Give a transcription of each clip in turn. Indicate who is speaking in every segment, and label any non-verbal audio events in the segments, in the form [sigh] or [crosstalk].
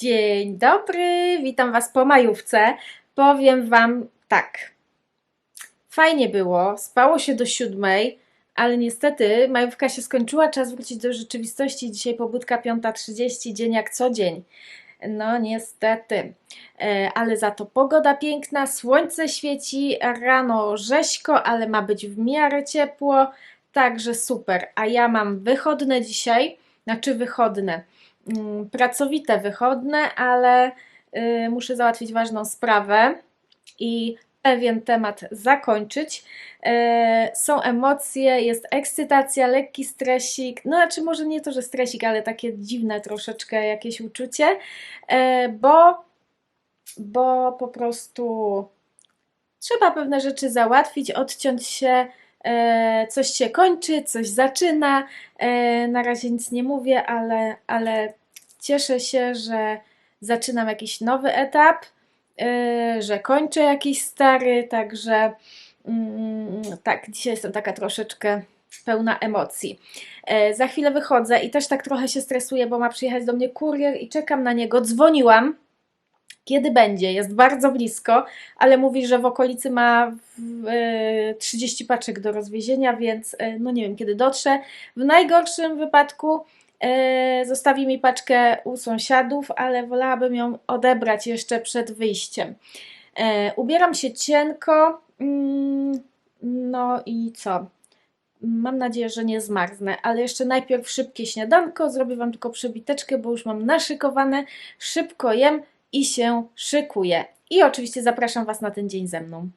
Speaker 1: Dzień dobry, witam Was po majówce. Powiem Wam tak. Fajnie było, spało się do siódmej, ale niestety majówka się skończyła, czas wrócić do rzeczywistości. Dzisiaj pobudka 5.30, dzień jak co dzień. No niestety, E, ale za to pogoda piękna, słońce świeci, rano rzeźko, ale ma być w miarę ciepło, także super. A ja mam wychodne dzisiaj, znaczy wychodne, pracowite wychodne, ale y, muszę załatwić ważną sprawę i pewien temat zakończyć. E, są emocje, jest ekscytacja, lekki stresik, no znaczy może nie to, że stresik, ale takie dziwne troszeczkę jakieś uczucie, e, bo, bo po prostu trzeba pewne rzeczy załatwić, odciąć się, coś się kończy, coś zaczyna. E, na razie nic nie mówię, ale, ale cieszę się, że zaczynam jakiś nowy etap, e, że kończę jakiś stary, także mm, tak, dzisiaj jestem taka troszeczkę pełna emocji. E, za chwilę wychodzę i też tak trochę się stresuję, bo ma przyjechać do mnie kurier i czekam na niego. Dzwoniłam, kiedy będzie, jest bardzo blisko, ale mówi, że w okolicy ma w, e, 30 paczek do rozwiezienia, więc e, no nie wiem kiedy dotrze. W najgorszym wypadku e, zostawi mi paczkę u sąsiadów, ale wolałabym ją odebrać jeszcze przed wyjściem. Ubieram się cienko, mm, no i co? Mam nadzieję, że nie zmarznę, ale jeszcze najpierw szybkie śniadanko. Zrobię Wam tylko przebiteczkę, bo już mam naszykowane. Szybko jem i się szykuję. I oczywiście zapraszam Was na ten dzień ze mną.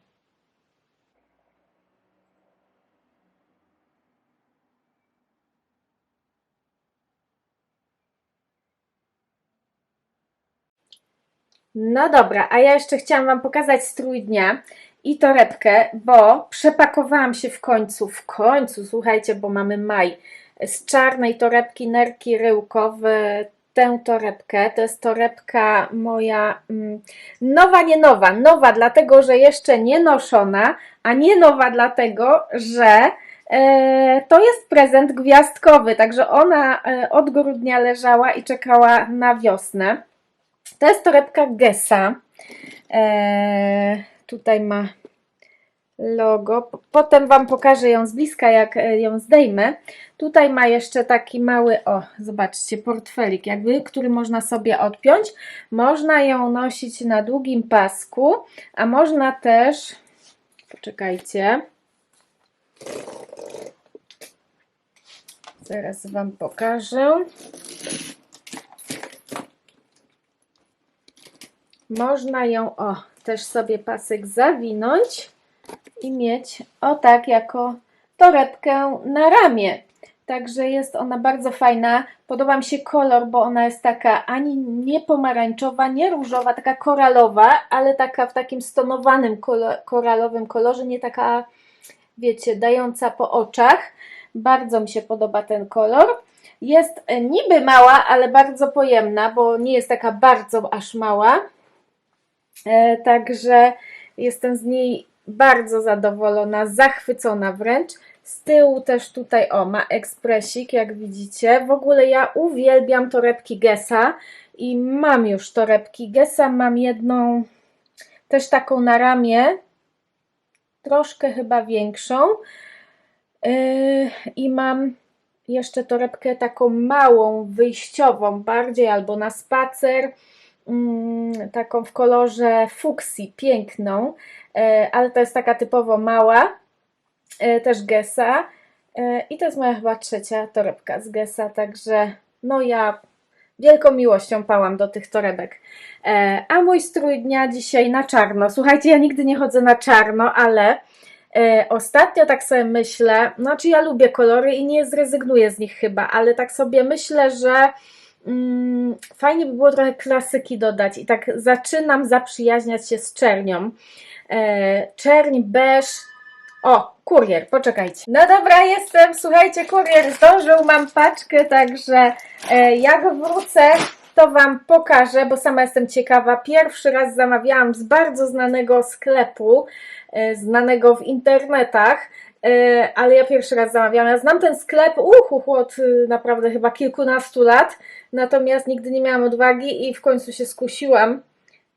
Speaker 1: No dobra, a ja jeszcze chciałam Wam pokazać strój dnia i torebkę, bo przepakowałam się w końcu, w końcu, słuchajcie, bo mamy maj, z czarnej torebki nerki ryłkowe tę torebkę. To jest torebka moja mm, nowa, nie nowa. Nowa dlatego, że jeszcze nie noszona, a nie nowa dlatego, że e, to jest prezent gwiazdkowy, także ona e, od grudnia leżała i czekała na wiosnę. To jest torebka Gessa. E, tutaj ma logo. Potem Wam pokażę ją z bliska, jak e, ją zdejmę. Tutaj ma jeszcze taki mały, o, zobaczcie, portfelik, jakby, który można sobie odpiąć. Można ją nosić na długim pasku, a można też, poczekajcie, zaraz Wam pokażę. Można ją, o, też sobie pasek zawinąć i mieć o tak jako torebkę na ramię. Także jest ona bardzo fajna. Podoba mi się kolor, bo ona jest taka ani nie pomarańczowa, nie różowa, taka koralowa, ale taka w takim stonowanym kolo- koralowym kolorze, nie taka, wiecie, dająca po oczach. Bardzo mi się podoba ten kolor. Jest niby mała, ale bardzo pojemna, bo nie jest taka bardzo aż mała. E, Także jestem z niej bardzo zadowolona, zachwycona wręcz. Z tyłu też tutaj, o, ma ekspresik, jak widzicie. W ogóle ja uwielbiam torebki Gessa i mam już torebki Gessa. Mam jedną też taką na ramię, troszkę chyba większą. Yy, I mam jeszcze torebkę taką małą, wyjściową bardziej, albo na spacer, taką w kolorze fuksji, piękną, e, ale to jest taka typowo mała, e, też Gessa. E, I to jest moja chyba trzecia torebka z Gessa, także no ja wielką miłością pałam do tych torebek. A mój strój dnia dzisiaj na czarno. Słuchajcie, ja nigdy nie chodzę na czarno, ale ostatnio tak sobie myślę, znaczy ja lubię kolory i nie zrezygnuję z nich chyba, ale tak sobie myślę, że mm, fajnie by było trochę klasyki dodać i tak zaczynam zaprzyjaźniać się z czernią. E, czerń, beż. O, kurier, poczekajcie. No dobra, jestem, słuchajcie, kurier zdążył, mam paczkę, także e, jak wrócę, to Wam pokażę, bo sama jestem ciekawa. Pierwszy raz zamawiałam z bardzo znanego sklepu, e, znanego w internetach ale ja pierwszy raz zamawiałam. Ja znam ten sklep uch, uch, od y, naprawdę chyba kilkunastu lat, natomiast nigdy nie miałam odwagi i w końcu się skusiłam.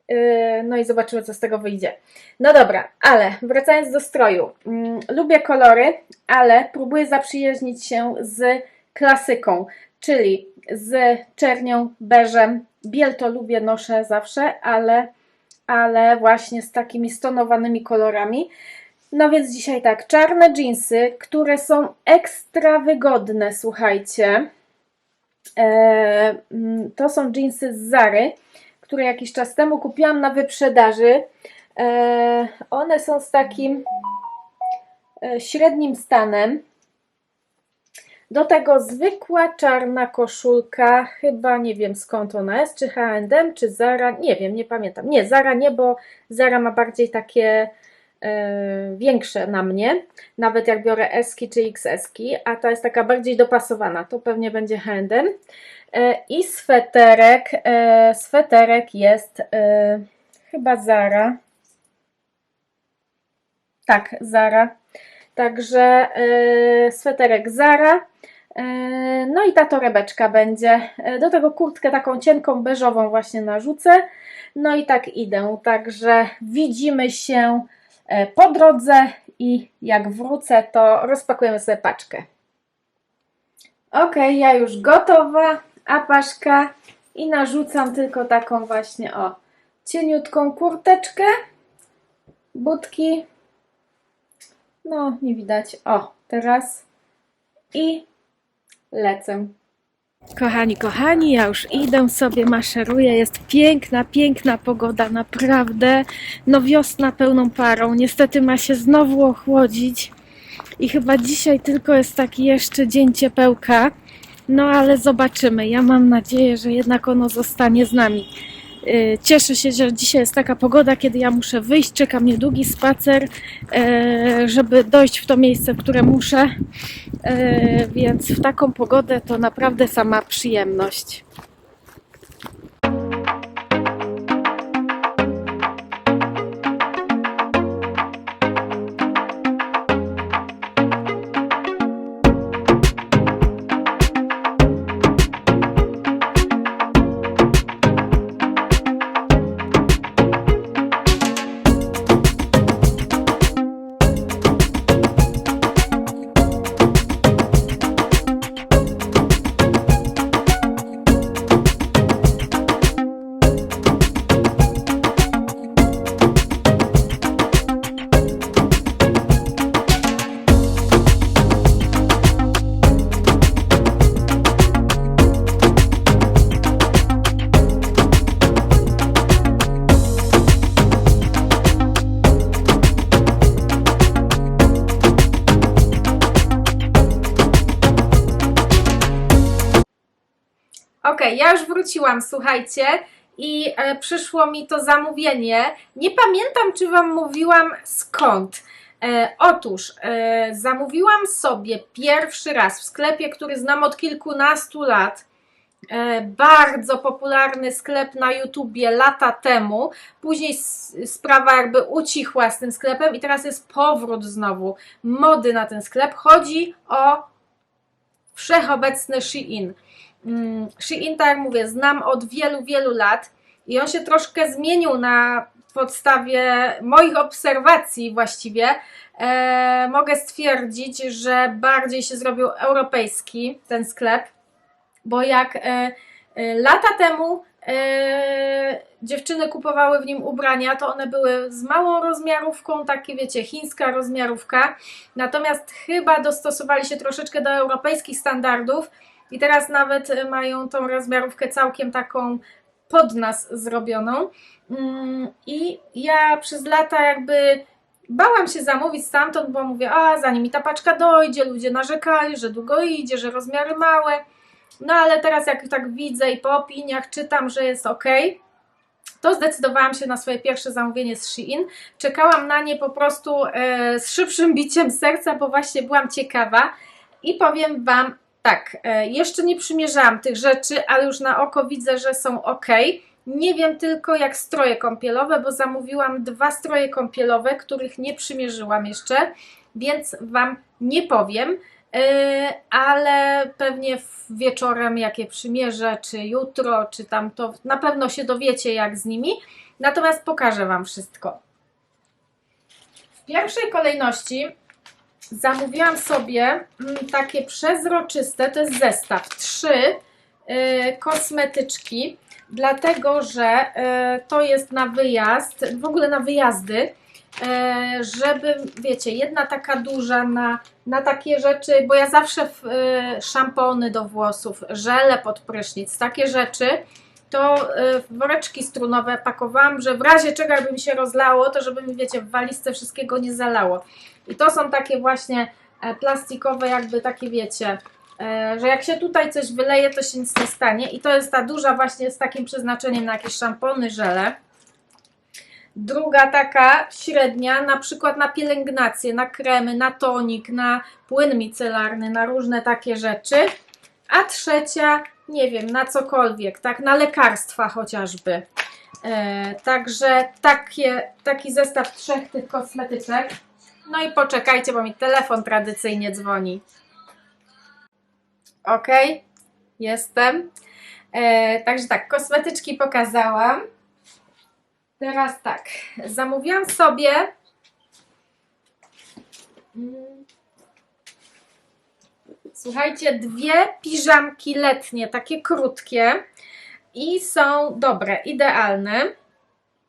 Speaker 1: E, No i zobaczymy, co z tego wyjdzie. No dobra, ale wracając do stroju. Mm, Lubię kolory, ale próbuję zaprzyjaźnić się z klasyką, czyli z czernią, beżem. Biel to lubię, noszę zawsze, ale, ale właśnie z takimi stonowanymi kolorami. No więc dzisiaj tak, czarne jeansy, które są ekstra wygodne, słuchajcie. E, mm, to są jeansy z Zary, które jakiś czas temu kupiłam na wyprzedaży. E, one są z takim e, średnim stanem. Do tego zwykła czarna koszulka, chyba nie wiem skąd ona jest, czy H&M, czy Zara, nie wiem, nie pamiętam. Nie, Zara nie, bo Zara ma bardziej takie większe na mnie, nawet jak biorę S-ki czy XS-ki, a ta jest taka bardziej dopasowana, to pewnie będzie. E, I sweterek, e, sweterek jest e, chyba Zara. Tak, Zara. Także e, sweterek Zara. E, no i ta torebeczka będzie. E, Do tego kurtkę taką cienką beżową właśnie narzucę. No i tak idę. Także widzimy się e, po drodze i jak wrócę, to rozpakujemy sobie paczkę. Ok, ja już gotowa, a paszka i narzucam tylko taką właśnie o cieniutką kurteczkę, butki, no nie widać, o teraz i lecę. Kochani, kochani, ja już idę sobie, maszeruję. Jest piękna, piękna pogoda, naprawdę. No wiosna pełną parą. Niestety ma się znowu ochłodzić. I chyba dzisiaj tylko jest taki jeszcze dzień ciepełka. No ale zobaczymy. Ja mam nadzieję, że jednak ono zostanie z nami. Yy, Cieszę się, że dzisiaj jest taka pogoda, kiedy ja muszę wyjść. Czeka mnie długi spacer, yy, żeby dojść w to miejsce, w które muszę. Yy, Więc w taką pogodę to naprawdę sama przyjemność. Ja już wróciłam, słuchajcie, i e, przyszło mi to zamówienie. Nie pamiętam, czy Wam mówiłam skąd. E, otóż e, zamówiłam sobie pierwszy raz w sklepie, który znam od kilkunastu lat. E, bardzo popularny sklep na YouTubie lata temu. Później s- sprawa jakby ucichła z tym sklepem i teraz jest powrót znowu mody na ten sklep. Chodzi o wszechobecny Shein. Mm, Shein, tak jak mówię, znam od wielu, wielu lat i on się troszkę zmienił na podstawie moich obserwacji właściwie. E, mogę stwierdzić, że bardziej się zrobił europejski ten sklep, bo jak e, e, lata temu e, dziewczyny kupowały w nim ubrania, to one były z małą rozmiarówką, takie wiecie, chińska rozmiarówka, natomiast chyba dostosowali się troszeczkę do europejskich standardów i teraz nawet e, mają tą rozmiarówkę całkiem taką pod nas zrobioną. Mm, I ja przez lata jakby bałam się zamówić stamtąd, bo mówię, a zanim mi ta paczka dojdzie, ludzie narzekali, że długo idzie, że rozmiary małe. No ale teraz jak tak widzę i po opiniach czytam, że jest ok, to zdecydowałam się na swoje pierwsze zamówienie z Shein. Czekałam na nie po prostu e, z szybszym biciem serca, bo właśnie byłam ciekawa i powiem Wam tak, e, jeszcze nie przymierzałam tych rzeczy, ale już na oko widzę, że są ok. Nie wiem tylko jak stroje kąpielowe, bo zamówiłam dwa stroje kąpielowe, których nie przymierzyłam jeszcze. więc Wam nie powiem, yy, ale pewnie wieczorem, jak je przymierzę, czy jutro, czy tam to na pewno się dowiecie, jak z nimi. Natomiast pokażę Wam wszystko. W pierwszej kolejności zamówiłam sobie mm, takie przezroczyste, to jest zestaw, trzy y, kosmetyczki, dlatego że y, to jest na wyjazd, w ogóle na wyjazdy, y, żeby, wiecie, jedna taka duża na, na takie rzeczy, bo ja zawsze w, szampony do włosów, żele pod prysznic, takie rzeczy, to y, woreczki strunowe pakowałam, że w razie czego jakby mi się rozlało, to żeby mi, wiecie, w walizce wszystkiego nie zalało. I to są takie właśnie e, plastikowe, jakby takie wiecie, e, że jak się tutaj coś wyleje, to się nic nie stanie. I to jest ta duża właśnie z takim przeznaczeniem na jakieś szampony, żele. Druga taka średnia, na przykład na pielęgnację, na kremy, na tonik, na płyn micelarny, na różne takie rzeczy. A trzecia, nie wiem, na cokolwiek, tak, na lekarstwa chociażby. E, także takie, taki zestaw trzech tych kosmetyczek. No i poczekajcie, bo mi telefon tradycyjnie dzwoni. Ok, jestem. E, także tak, kosmetyczki pokazałam. Teraz tak, zamówiłam sobie. Słuchajcie, dwie piżamki letnie, takie krótkie i są dobre, idealne.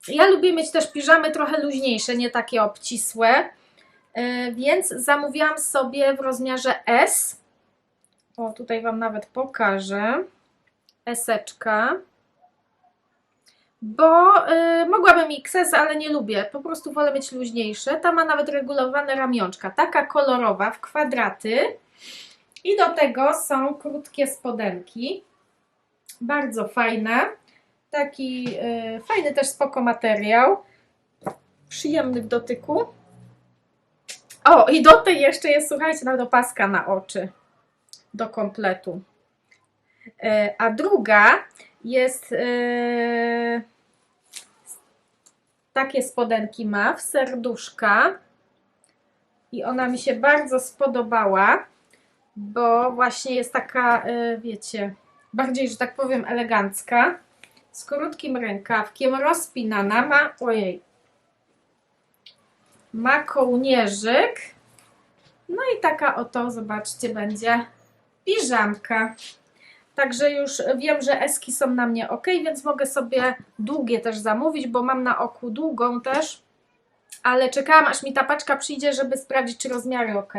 Speaker 1: Ja lubię mieć też piżamy trochę luźniejsze, nie takie obcisłe. E, Więc zamówiłam sobie w rozmiarze S. O, tutaj Wam nawet pokażę. Eseczka. Bo y, mogłabym XS, ale nie lubię. Po prostu wolę mieć luźniejsze. Ta ma nawet regulowane ramionczka. Taka kolorowa w kwadraty. I do tego są krótkie spodenki. Bardzo fajne. Taki y, fajny też spoko materiał. Przyjemny w dotyku. O, i do tej jeszcze jest, słuchajcie, nawet opaska na oczy. Do kompletu. E, A druga jest e, takie spodenki ma w serduszka. I ona mi się bardzo spodobała, bo właśnie jest taka, e, wiecie, bardziej, że tak powiem, elegancka. Z krótkim rękawkiem, rozpinana ma, ojej, ma kołnierzyk. No i taka oto, zobaczcie, będzie piżamka. Także już wiem, że eski są na mnie ok, więc mogę sobie długie też zamówić, bo mam na oku długą też. Ale czekałam, aż mi ta paczka przyjdzie, żeby sprawdzić, czy rozmiary ok.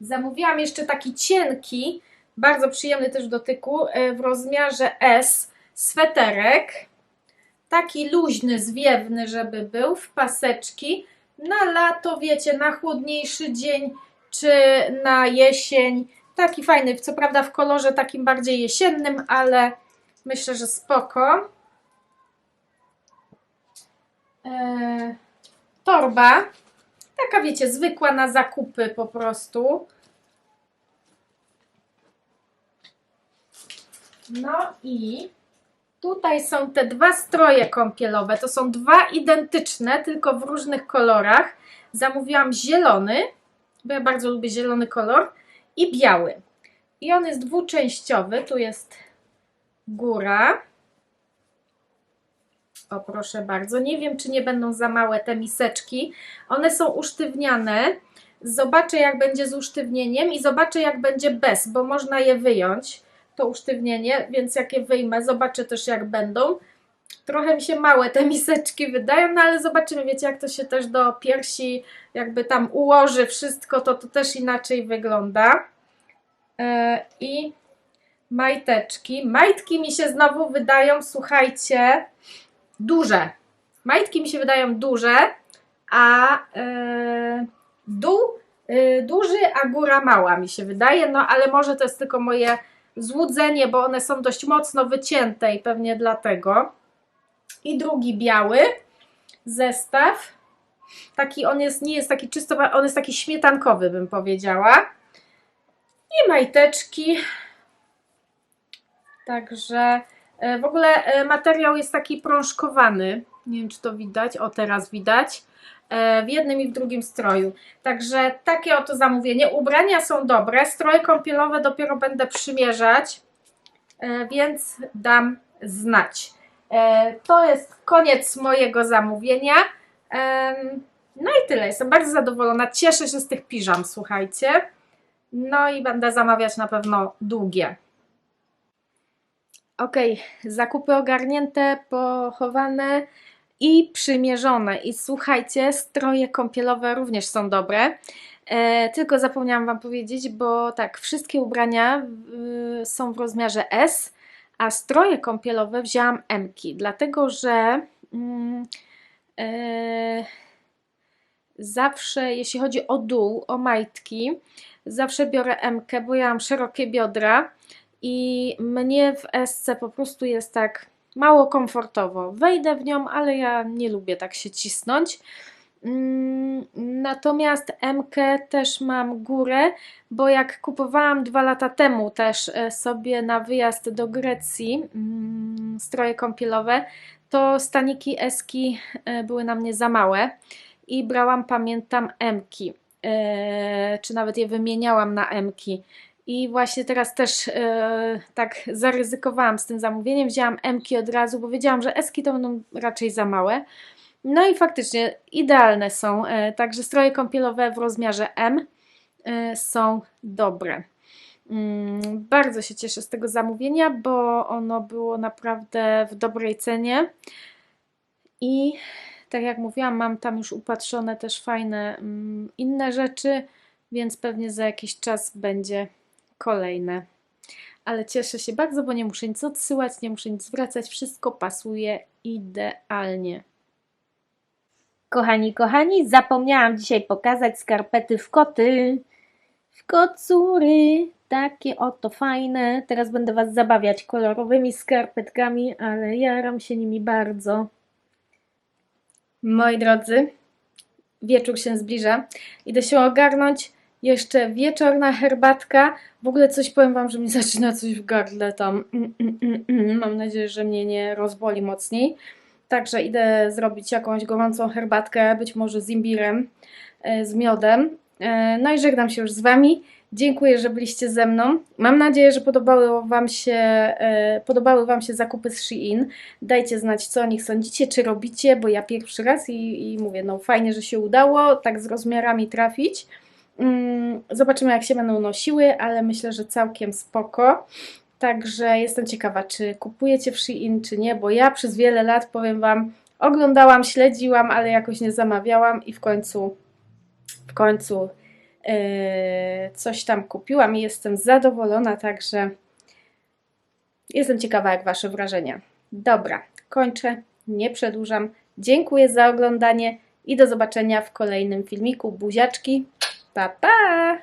Speaker 1: Zamówiłam jeszcze taki cienki, bardzo przyjemny też w dotyku, e, w rozmiarze S, sweterek taki luźny, zwiewny, żeby był, w paseczki. Na lato, wiecie, na chłodniejszy dzień, czy na jesień. Taki fajny, co prawda w kolorze takim bardziej jesiennym, ale myślę, że spoko. Eee, torba. Taka, wiecie, zwykła na zakupy po prostu. No i Tutaj są te dwa stroje kąpielowe. To są dwa identyczne, tylko w różnych kolorach. Zamówiłam zielony, bo ja bardzo lubię zielony kolor, i biały. I on jest dwuczęściowy. Tu jest góra. O, proszę bardzo. Nie wiem, czy nie będą za małe te miseczki. One są usztywniane. Zobaczę, jak będzie z usztywnieniem i zobaczę, jak będzie bez, bo można je wyjąć to usztywnienie, więc jak je wyjmę, zobaczę też jak będą. Trochę mi się małe te miseczki wydają, no ale zobaczymy, wiecie, jak to się też do piersi jakby tam ułoży wszystko, to to też inaczej wygląda. E, I majteczki. Majtki mi się znowu wydają, słuchajcie, duże. Majtki mi się wydają duże, a e, dół e, duży, a góra mała mi się wydaje, no ale może to jest tylko moje złudzenie, bo one są dość mocno wycięte i pewnie dlatego. I drugi biały zestaw. Taki on jest, nie jest taki czysto, on jest taki śmietankowy, bym powiedziała. I majteczki. Także w ogóle e, materiał jest taki prążkowany. Nie wiem, czy to widać. O, teraz widać. e, w jednym i w drugim stroju. Także takie oto zamówienie. Ubrania są dobre, stroje kąpielowe dopiero będę przymierzać, e, więc dam znać. E, To jest koniec mojego zamówienia. No i tyle. Jestem bardzo zadowolona. Cieszę się z tych piżam, słuchajcie. No i będę zamawiać na pewno długie. Ok, zakupy ogarnięte, pochowane i przymierzone. I słuchajcie, stroje kąpielowe również są dobre. E, tylko zapomniałam Wam powiedzieć, bo tak, wszystkie ubrania y, są w rozmiarze S, a stroje kąpielowe wzięłam M-ki, dlatego że mm, e, zawsze, jeśli chodzi o dół, o majtki, zawsze biorę M-kę, bo ja mam szerokie biodra i mnie w SC po prostu jest tak mało komfortowo. Wejdę w nią, ale ja nie lubię tak się cisnąć. Mm, Natomiast M-kę też mam górę, bo jak kupowałam dwa lata temu też e, sobie na wyjazd do Grecji mm, stroje kąpielowe, to staniki Eski e, były na mnie za małe i brałam, pamiętam, M-ki, e, czy nawet je wymieniałam na M-ki. I właśnie teraz też e, tak zaryzykowałam z tym zamówieniem, wzięłam M-ki od razu, bo wiedziałam, że Eski to będą raczej za małe. No i faktycznie idealne są, e, także stroje kąpielowe w rozmiarze M e, są dobre. Mm, Bardzo się cieszę z tego zamówienia, bo ono było naprawdę w dobrej cenie. I tak jak mówiłam, mam tam już upatrzone też fajne mm, inne rzeczy, więc pewnie za jakiś czas będzie kolejne. Ale cieszę się bardzo, bo nie muszę nic odsyłać, nie muszę nic zwracać, wszystko pasuje idealnie.
Speaker 2: Kochani, kochani, zapomniałam dzisiaj pokazać skarpety w koty. W kocury. Takie oto fajne. Teraz będę Was zabawiać kolorowymi skarpetkami, ale jaram się nimi bardzo.
Speaker 1: Moi drodzy, wieczór się zbliża. Idę się ogarnąć. Jeszcze wieczorna herbatka. W ogóle coś powiem Wam, że mi [laughs] zaczyna coś w gardle tam. Mm, mm, mm. Mam nadzieję, że mnie nie rozboli mocniej. Także idę zrobić jakąś gorącą herbatkę, być może z imbirem, e, z miodem. E, No i żegnam się już z Wami. Dziękuję, że byliście ze mną. Mam nadzieję, że podobały Wam się, e, podobały Wam się zakupy z Shein. Dajcie znać, co o nich sądzicie, czy robicie, bo ja pierwszy raz i, i mówię, no fajnie, że się udało tak z rozmiarami trafić. Mm, Zobaczymy, jak się będą nosiły, ale myślę, że całkiem spoko. Także jestem ciekawa, czy kupujecie w Shein, czy nie, bo ja przez wiele lat, powiem Wam, oglądałam, śledziłam, ale jakoś nie zamawiałam i w końcu, w końcu yy, coś tam kupiłam i jestem zadowolona, także jestem ciekawa, jak Wasze wrażenia. Dobra, kończę, nie przedłużam. Dziękuję za oglądanie i do zobaczenia w kolejnym filmiku. Buziaczki, Bye bye.